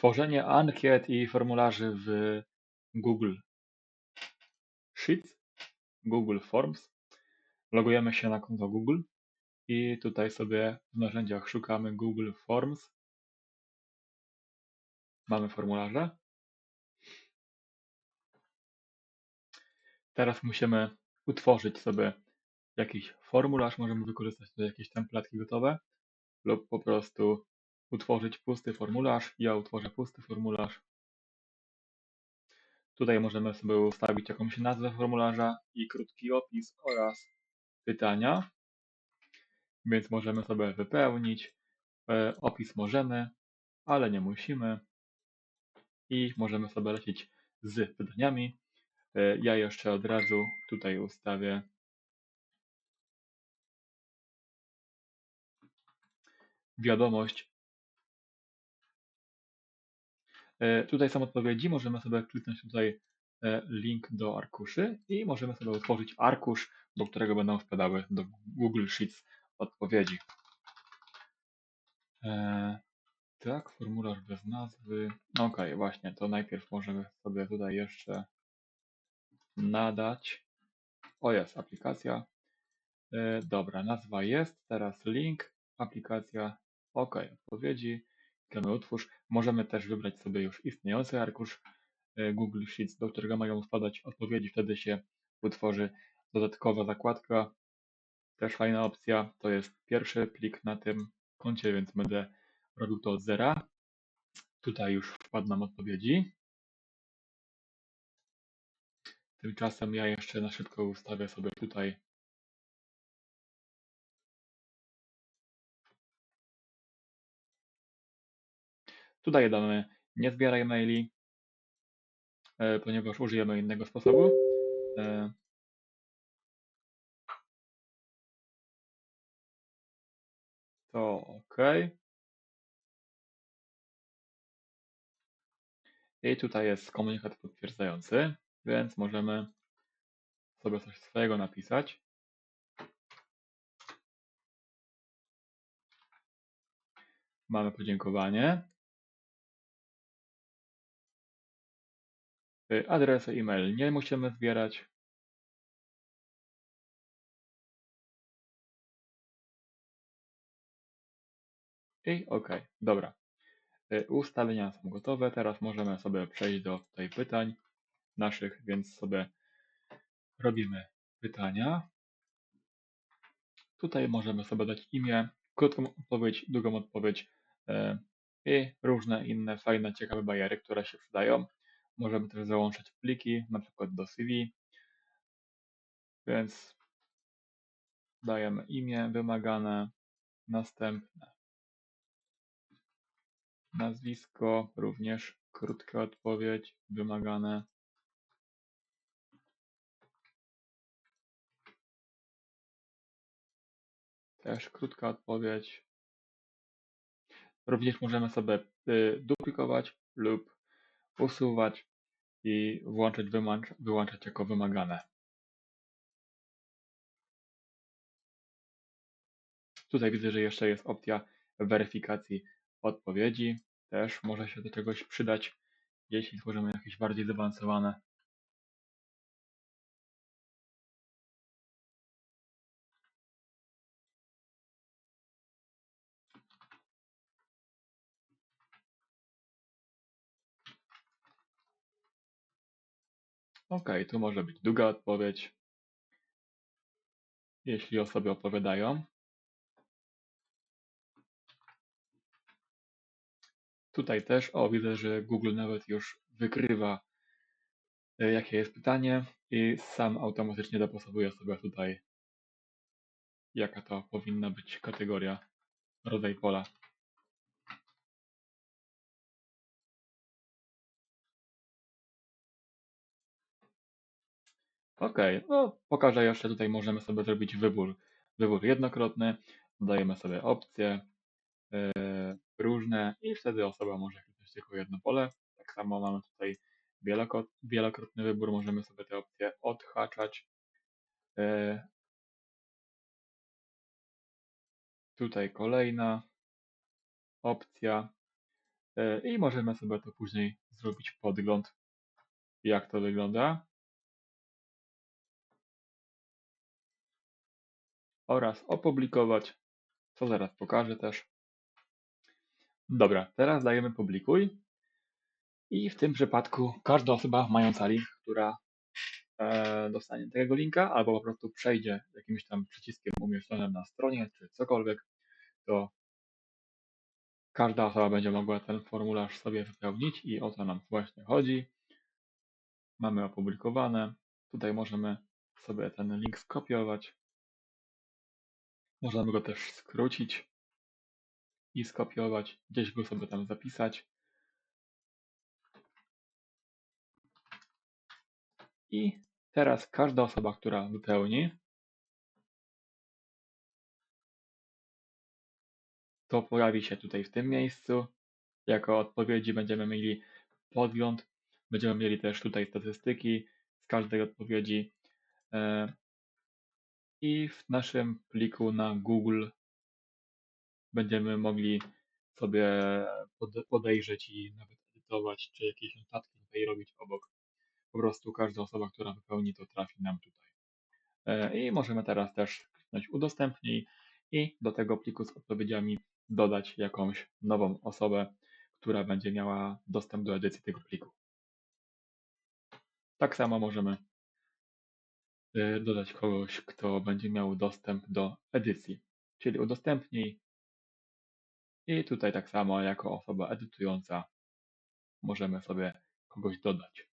Tworzenie ankiet i formularzy w Google Sheets, Google Forms. Logujemy się na konto Google i tutaj sobie w narzędziach szukamy Google Forms. Mamy formularze. Teraz musimy utworzyć sobie jakiś formularz. Możemy wykorzystać tutaj jakieś templatki gotowe lub po prostu utworzyć pusty formularz. Ja utworzę pusty formularz. Tutaj możemy sobie ustawić jakąś nazwę formularza i krótki opis oraz pytania. Więc możemy sobie wypełnić. E, opis możemy, ale nie musimy. I możemy sobie lecieć z pytaniami. E, ja jeszcze od razu tutaj ustawię wiadomość. Tutaj są odpowiedzi, możemy sobie kliknąć tutaj e, link do arkuszy i możemy sobie utworzyć arkusz, do którego będą wpadały do Google Sheets odpowiedzi. E, tak, formularz bez nazwy. Ok, właśnie, to najpierw możemy sobie tutaj jeszcze nadać. O jest, aplikacja. E, dobra, nazwa jest, teraz link, aplikacja, ok, odpowiedzi, utwórz. Możemy też wybrać sobie już istniejący arkusz e, Google Sheets, do którego mają wpadać odpowiedzi, wtedy się utworzy dodatkowa zakładka. Też fajna opcja, to jest pierwszy plik na tym koncie, więc będę robił to od zera. Tutaj już wpadł nam odpowiedzi. Tymczasem ja jeszcze na szybko ustawię sobie tutaj Tutaj damy nie zbieraj maili, e, ponieważ użyjemy innego sposobu. E, to OK. I tutaj jest komunikat potwierdzający, więc możemy sobie coś swojego napisać. Mamy podziękowanie. Adresy e-mail nie musimy zbierać. I OK, dobra. Y, ustawienia są gotowe. Teraz możemy sobie przejść do tutaj pytań naszych, więc sobie robimy pytania. Tutaj możemy sobie dać imię, krótką odpowiedź, długą odpowiedź y, i różne inne fajne, ciekawe bariery, które się przydają. Możemy też załączać pliki, na przykład do CV. Więc dajemy imię wymagane, następne nazwisko, również krótka odpowiedź wymagane. Też krótka odpowiedź. Również możemy sobie y, duplikować lub usuwać i włączyć, wyłączać jako wymagane. Tutaj widzę, że jeszcze jest opcja weryfikacji odpowiedzi. Też może się do czegoś przydać, jeśli tworzymy jakieś bardziej zaawansowane. Ok, tu może być długa odpowiedź. Jeśli osoby opowiadają. Tutaj też, o widzę, że Google nawet już wykrywa e, jakie jest pytanie i sam automatycznie dopasowuje sobie tutaj jaka to powinna być kategoria, rodzaj pola. Ok, no pokażę jeszcze, tutaj możemy sobie zrobić wybór, wybór jednokrotny, dodajemy sobie opcje yy, różne i wtedy osoba może kliknąć tylko jedno pole. Tak samo mamy tutaj wielokrotny wybór, możemy sobie te opcje odhaczać. Yy, tutaj kolejna opcja. E, I możemy sobie to później zrobić podgląd, jak to wygląda. Oraz opublikować, co zaraz pokażę też. Dobra, teraz dajemy publikuj. I w tym przypadku każda osoba mająca link, która e, dostanie takiego linka, albo po prostu przejdzie jakimś tam przyciskiem umieszczonym na stronie, czy cokolwiek, to każda osoba będzie mogła ten formularz sobie wypełnić i o to nam właśnie chodzi. Mamy opublikowane. Tutaj możemy sobie ten link skopiować. Możemy go też skrócić i skopiować, gdzieś go sobie tam zapisać. I teraz każda osoba, która wypełni, to pojawi się tutaj w tym miejscu. Jako odpowiedzi będziemy mieli podgląd. Będziemy mieli też tutaj statystyki z każdej odpowiedzi. I w naszym pliku na Google będziemy mogli sobie podejrzeć i nawet edytować, czy jakieś notatki tutaj robić obok. Po prostu każda osoba, która wypełni to trafi nam tutaj. E, I możemy teraz też kliknąć udostępnij i do tego pliku z odpowiedziami dodać jakąś nową osobę, która będzie miała dostęp do edycji tego pliku. Tak samo możemy dodać kogoś, kto będzie miał dostęp do edycji, czyli udostępnij i tutaj tak samo jako osoba edytująca możemy sobie kogoś dodać.